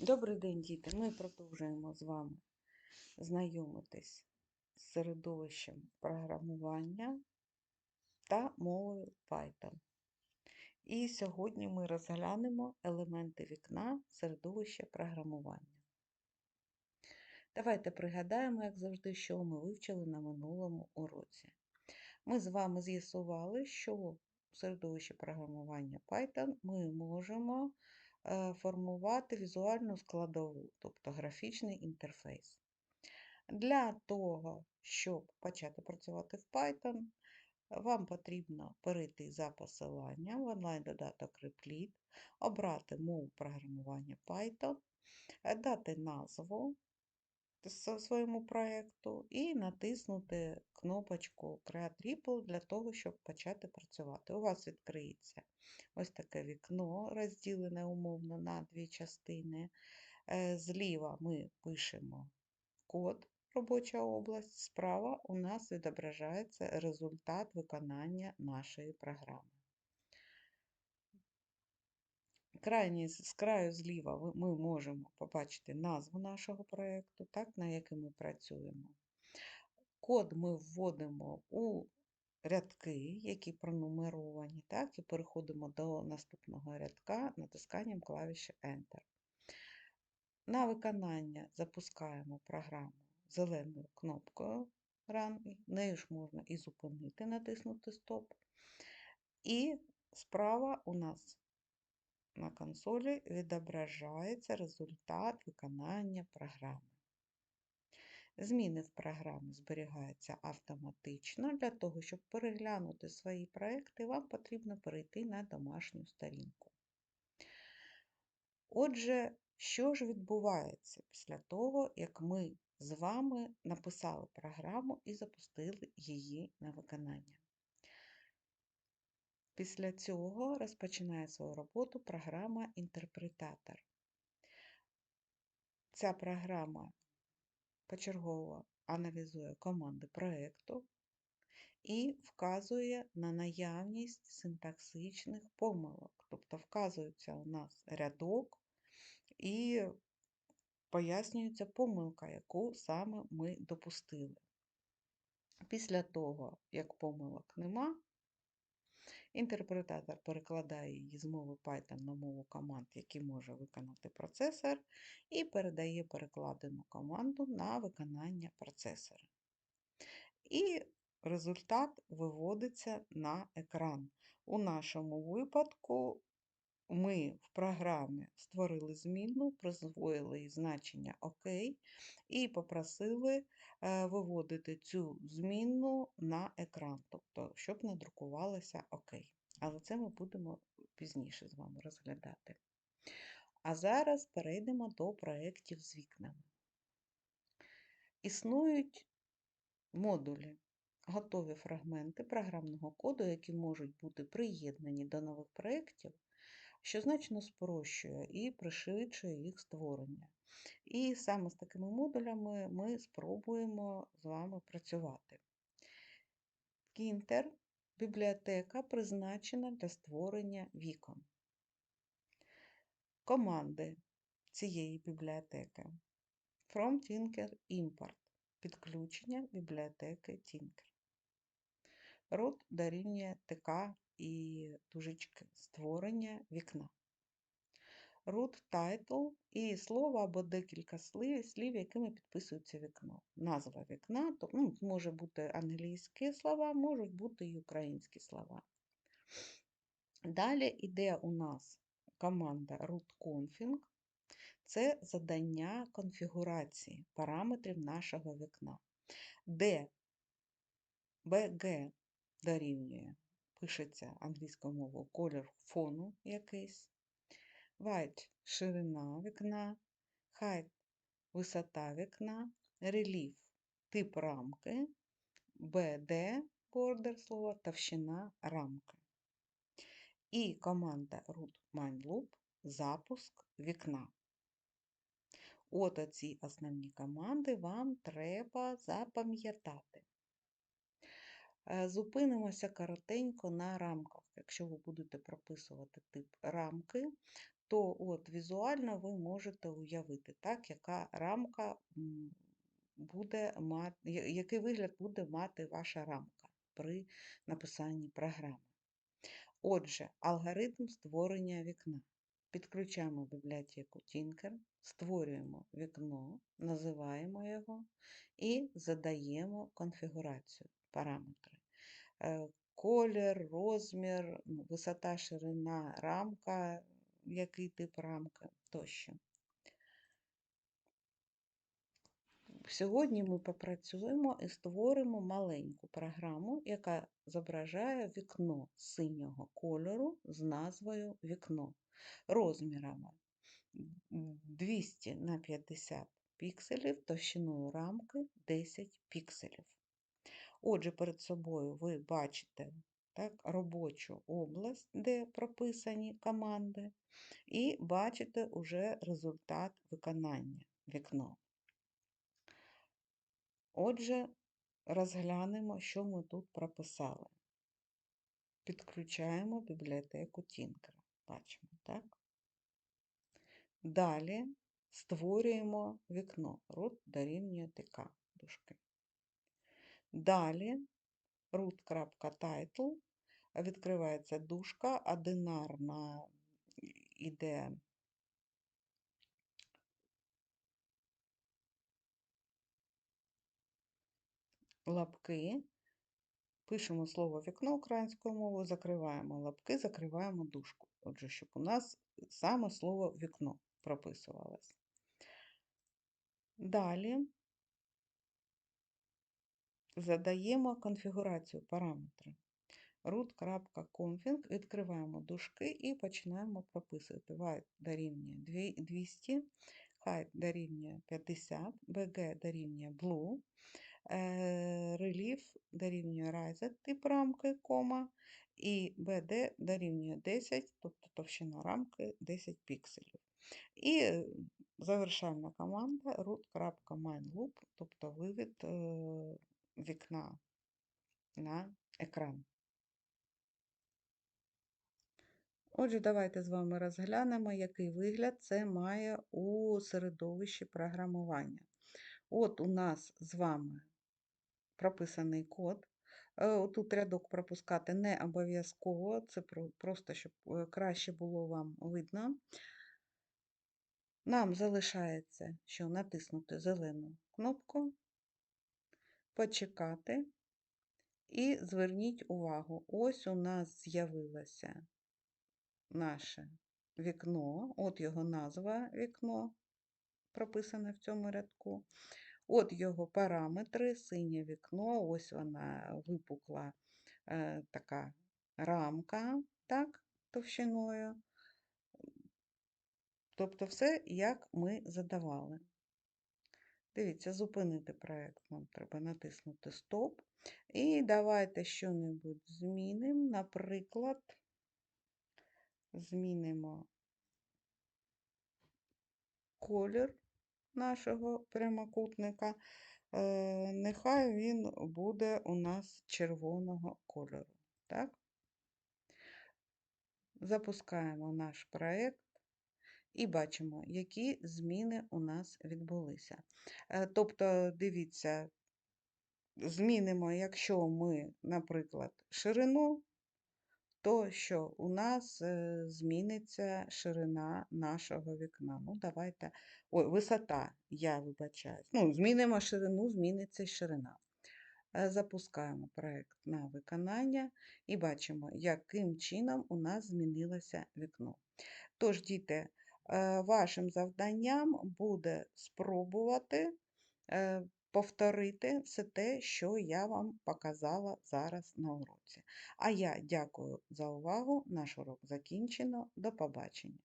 Добрий день, діти! Ми продовжуємо з вами знайомитись з середовищем програмування та мовою Python. І сьогодні ми розглянемо елементи вікна середовища програмування. Давайте пригадаємо, як завжди, що ми вивчили на минулому уроці. Ми з вами з'ясували, що в середовищі програмування Python ми можемо формувати візуальну складову, тобто графічний інтерфейс. Для того, щоб почати працювати в Python, вам потрібно перейти за посиланням в онлайн-додаток Replit, обрати мову програмування Python, дати назву своєму проєкту і натиснути кнопочку Create Ripple для того, щоб почати працювати. У вас відкриється ось таке вікно, розділене умовно на дві частини. Зліва ми пишемо код, робоча область, справа у нас відображається результат виконання нашої програми. Крайній, з з краю зліва ми можемо побачити назву нашого проєкту, так, на який ми працюємо. Код ми вводимо у рядки, які пронумеровані, так, і переходимо до наступного рядка натисканням клавіші Enter. На виконання запускаємо програму зеленою кнопкою Run, нею ж можна і зупинити, натиснути Стоп. І справа у нас на консолі відображається результат виконання програми. Зміни в програмі зберігаються автоматично. Для того, щоб переглянути свої проекти, вам потрібно перейти на домашню сторінку. Отже, що ж відбувається після того, як ми з вами написали програму і запустили її на виконання? Після цього розпочинає свою роботу програма Інтерпретатор. Ця програма почергово аналізує команди проєкту і вказує на наявність синтаксичних помилок. Тобто вказується у нас рядок і пояснюється помилка, яку саме ми допустили. Після того, як помилок нема, Інтерпретатор перекладає її з мови Python на мову команд, які може виконати процесор, і передає перекладену команду на виконання процесора. І результат виводиться на екран. У нашому випадку ми в програмі створили змінну, присвоїли їй значення ОК і попросили е, виводити цю змінну на екран, тобто, щоб не друкувалося ОК. Але це ми будемо пізніше з вами розглядати. А зараз перейдемо до проєктів з вікнами. Існують модулі, готові фрагменти програмного коду, які можуть бути приєднані до нових проєктів, що значно спрощує і пришвидшує їх створення. І саме з такими модулями ми спробуємо з вами працювати. Кінтер бібліотека призначена для створення вікон. Команди цієї бібліотеки From Tinker Import підключення бібліотеки Tinker. Род дорівнює ТК і тужечки створення вікна. Root title і слово або декілька слів, слів, якими підписується вікно. Назва вікна, то ну, може бути англійські слова, можуть бути і українські слова. Далі йде у нас команда root-config. Це задання конфігурації параметрів нашого вікна, де BG дорівнює, пишеться англійською мовою колір фону якийсь, white – ширина вікна, height – висота вікна, relief – тип рамки, BD – border слово, товщина рамки. І команда root main loop – запуск вікна. От оці основні команди вам треба запам'ятати. Е, Зупинимося коротенько на рамках. Якщо ви будете прописувати тип рамки, то от візуально ви можете уявити, так, яка рамка буде мати, який вигляд буде мати ваша рамка при написанні програми. Отже, алгоритм створення вікна. Підключаємо бібліотеку Tinker, створюємо вікно, називаємо його і задаємо конфігурацію, параметри. Е, колір, розмір, ну, висота, ширина, рамка, який тип рамки тощо. Сьогодні ми попрацюємо і створимо маленьку програму, яка зображає вікно синього кольору з назвою Вікно розмірами 200 на 50 пікселів, товщиною рамки 10 пікселів. Отже, перед собою ви бачите так, робочу область, де прописані команди, і бачите уже результат виконання вікно. Отже, розглянемо, що ми тут прописали. Підключаємо бібліотеку Tinker. Бачимо, так? Далі створюємо вікно root дорівнює ТК дужки. Далі root.title відкривається дужка, одинарна іде лапки, пишемо слово вікно українською мовою, закриваємо лапки, закриваємо дужку. Отже, щоб у нас саме слово вікно прописувалось. Далі задаємо конфігурацію параметри. root.config, відкриваємо дужки і починаємо прописувати. White дорівнює 200, height дорівнює 50, bg дорівнює blue, реліф дорівнює Rise тип рамки, кома, і BD дорівнює 10, тобто товщина рамки 10 пікселів. І завершальна команда root.mindloop, тобто вивід е, вікна на екран. Отже, давайте з вами розглянемо, який вигляд це має у середовищі програмування. От у нас з вами прописаний код. Е, тут рядок пропускати не обов'язково, це просто, щоб е, краще було вам видно. Нам залишається, що натиснути зелену кнопку, почекати і зверніть увагу, ось у нас з'явилося наше вікно, от його назва вікно, прописане в цьому рядку. От його параметри, синє вікно, ось вона випукла е, така рамка, так, товщиною. Тобто все, як ми задавали. Дивіться, зупинити проєкт нам треба натиснути Стоп. І давайте що-небудь змінимо. Наприклад, змінимо колір нашого прямокутника. Е, нехай він буде у нас червоного кольору. Так? Запускаємо наш проєкт і бачимо, які зміни у нас відбулися. Е, тобто, дивіться, змінимо, якщо ми, наприклад, ширину, то що у нас е, зміниться ширина нашого вікна. Ну, давайте, ой, висота, я вибачаюсь. Ну, змінимо ширину, зміниться ширина. Е, запускаємо проєкт на виконання і бачимо, яким чином у нас змінилося вікно. Тож, діти, вашим завданням буде спробувати повторити все те, що я вам показала зараз на уроці. А я дякую за увагу. Наш урок закінчено. До побачення!